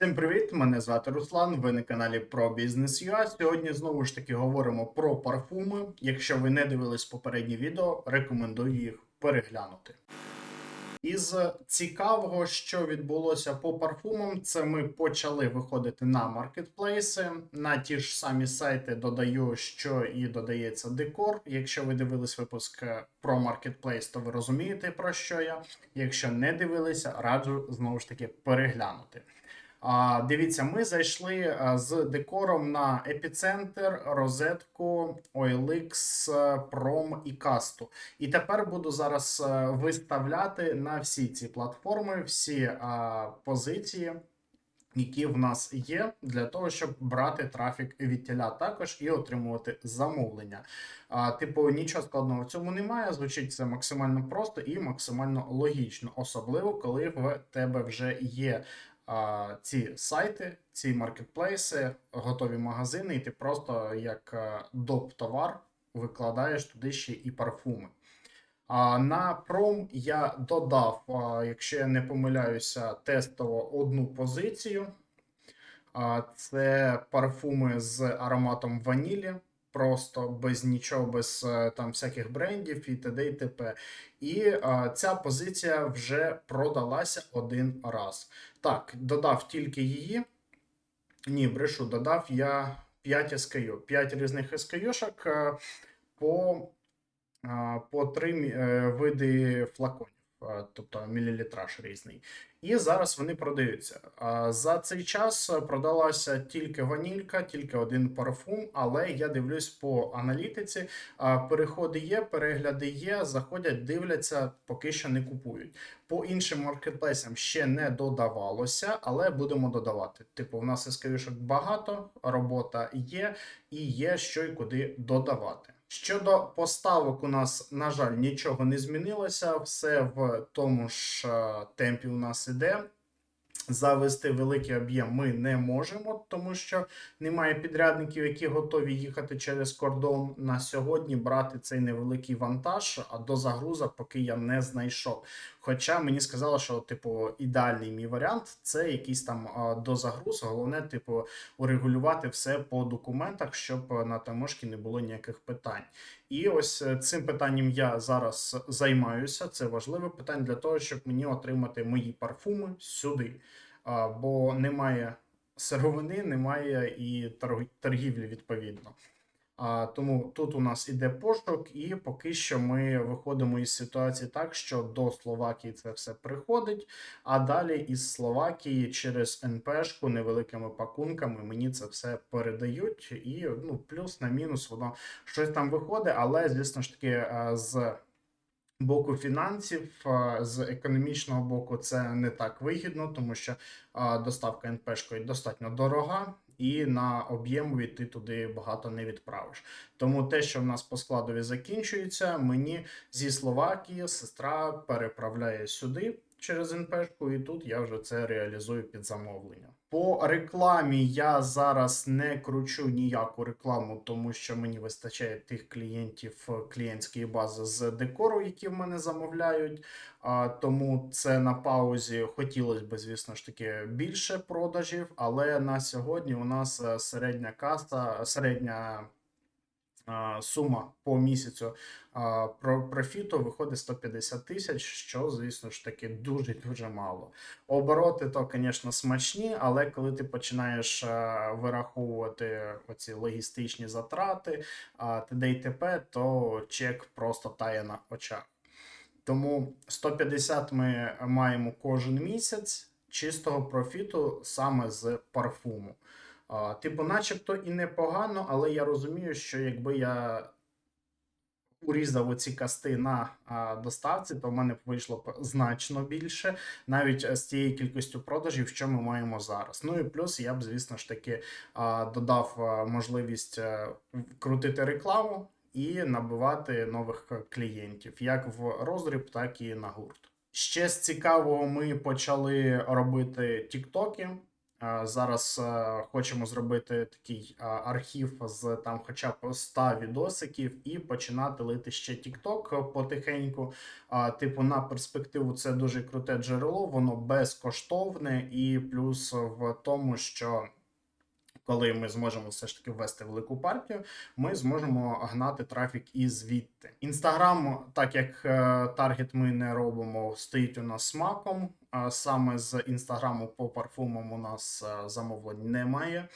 Всім привіт! Мене звати Руслан. Ви на каналі про бізнес UA. Сьогодні знову ж таки говоримо про парфуми. Якщо ви не дивились попередні відео, рекомендую їх переглянути. Із цікавого, що відбулося по парфумам, це ми почали виходити на маркетплейси. На ті ж самі сайти додаю, що і додається декор. Якщо ви дивились випуск про маркетплейс, то ви розумієте про що я. Якщо не дивилися, раджу знову ж таки переглянути. Дивіться, ми зайшли з декором на епіцентр, розетку, OLX, е, Prom і Касту. І тепер буду зараз е, виставляти на всі ці платформи всі позиції. Які в нас є для того, щоб брати трафік від тіля також і отримувати замовлення. Типу, нічого складного в цьому немає. Звучить це максимально просто і максимально логічно, особливо коли в тебе вже є ці сайти, ці маркетплейси, готові магазини, і ти просто як доп товар викладаєш туди ще і парфуми. А на пром я додав, якщо я не помиляюся, тестово одну позицію. Це парфуми з ароматом ванілі, просто без нічого, без е, там всяких брендів і т.д. і т.п. І а, ця позиція вже продалася один раз. Так, додав тільки її. Ні, брешу, додав я 5 SKU. 5 різних SKU-шок е, по, е, по 3 види флаконів, е, тобто мілілітраж різний. І зараз вони продаються. За цей час продалася тільки ванілька, тільки один парфум, але я дивлюсь по аналітиці. Переходи є, перегляди є, заходять, дивляться, поки що не купують. По іншим маркетплейсам ще не додавалося, але будемо додавати. Типу, у нас SKU-шок багато, робота є, і є що й куди додавати. Щодо поставок, у нас, на жаль, нічого не змінилося. Все в тому ж е, темпі у нас іде. Завести великий об'єм ми не можемо, тому що немає підрядників, які готові їхати через кордон на сьогодні. Брати цей невеликий вантаж, а до загрузок поки я не знайшов. Хоча мені сказали, що типу ідеальний мій варіант це якийсь там дозагруз. Головне, типу, урегулювати все по документах, щоб на таможці не було ніяких питань. І ось е, цим питанням я зараз займаюся. Це важливе питання для того, щоб мені отримати мої парфуми сюди. Бо немає сировини, немає і торг- торгівлі відповідно. Тому тут у нас іде пошук, і поки що ми виходимо із ситуації так, що до Словакії це все приходить, а далі із Словакії через НПшку невеликими пакунками мені це все передають. І ну, плюс на мінус воно щось там виходить, але звісно ж таки з боку фінансів, з економічного боку, це не так вигідно, тому що доставка НПшкою достатньо дорога. І на об'ємові ти туди багато не відправиш. Тому те, що в нас по складові закінчується, мені зі Словакії сестра переправляє сюди через НПшку, і тут я вже це реалізую під замовлення. По рекламі я зараз не кручу ніяку рекламу, тому що мені вистачає тих клієнтів е, клієнтської бази з декору, які в мене замовляють. А, тому це на паузі хотілося б, звісно ж таки, більше продажів, але на сьогодні у нас е, середня каса, середня а, сума по місяцю про профіту виходить 150 тисяч, що, звісно ж таки, дуже дуже мало. Обороти то, звісно, смачні, але коли ти починаєш вираховувати оці логістичні затрати, т.д. і т.п., то чек просто тає на очах. Тому 150 ми маємо кожен місяць чистого профіту саме з парфуму. Типу, начебто і непогано, але я розумію, що якби я урізав оці касти на доставці, то в мене вийшло б значно більше, навіть е, з тією кількістю продажів, що ми маємо зараз. Ну і плюс я б, звісно ж таки, додав можливість е, крутити рекламу і набивати нових е, клієнтів, як в роздріб, так і на гурт. Ще з цікавого ми почали робити тіктоки. Е, Зараз е, хочемо зробити такий е, архів з там хоча б 100 відосиків і починати лити ще TikTok потихеньку. Типу, на перспективу це дуже круте джерело, воно безкоштовне, і плюс в тому, що коли ми зможемо все ж таки ввести велику партію, ми зможемо гнати трафік і звідти. Інстаграм, так як таргет ми не робимо, стоїть у нас смаком. Саме з інстаграму по парфумам у нас е, замовлень немає.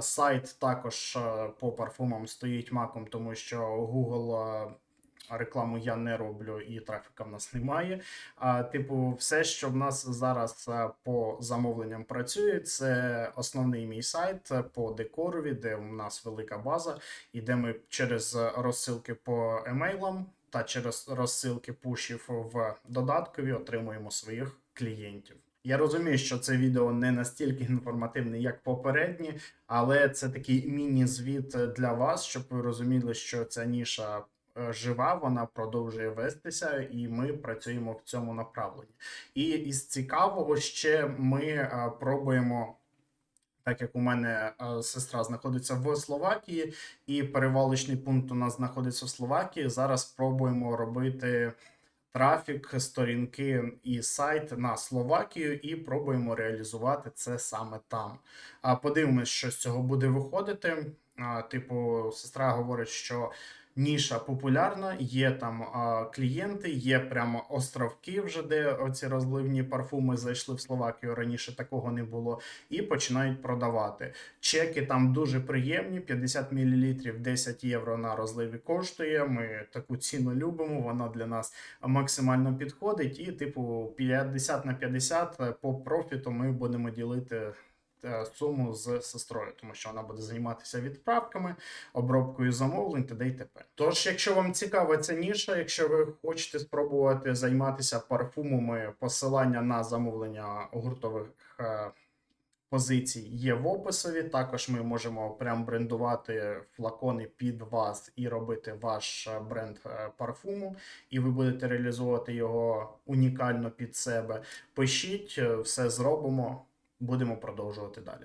Сайт також е, по парфумам стоїть маком, тому що Google е, рекламу я не роблю і трафіка в нас немає. Типу, все, що в нас зараз по замовленням працює, це основний мій сайт по декорові, де у нас велика база, і де ми через розсилки по емейлам та через розсилки пушів в додаткові отримуємо своїх клієнтів. Я розумію, що це відео не настільки інформативне, як попередні, але це такий міні-звіт для вас, щоб ви розуміли, що ця ніша е, жива, вона продовжує вестися, і ми працюємо в цьому направленні. І із цікавого ще ми е, пробуємо. Так як у мене е, сестра знаходиться в Словакії, і перевалочний пункт у нас знаходиться в Словакії. Зараз пробуємо робити трафік, сторінки і сайт на Словакію, і пробуємо реалізувати це саме там. А подивимось, що з цього буде виходити. Типу, сестра говорить, що ніша популярна, є там а, клієнти, є прямо островки, вже де оці розливні парфуми зайшли в Словакію. Раніше такого не було, і починають продавати. Чеки там дуже приємні: 50 мл 10 євро на розливі коштує. Ми таку ціну любимо. Вона для нас максимально підходить. І, типу, 50 на 50 по профіту ми будемо ділити. Е, Суму з сестрою, тому що вона буде займатися відправками, обробкою замовлень т.д. і т.п. Тож, якщо вам цікава ця ніша, якщо ви хочете спробувати займатися парфумами, посилання на замовлення гуртових е, позицій є в описові. Також ми можемо прям брендувати флакони під вас і робити ваш е, бренд е, парфуму, і ви будете реалізовувати його унікально під себе. Пишіть, е, все зробимо. Будемо продовжувати далі.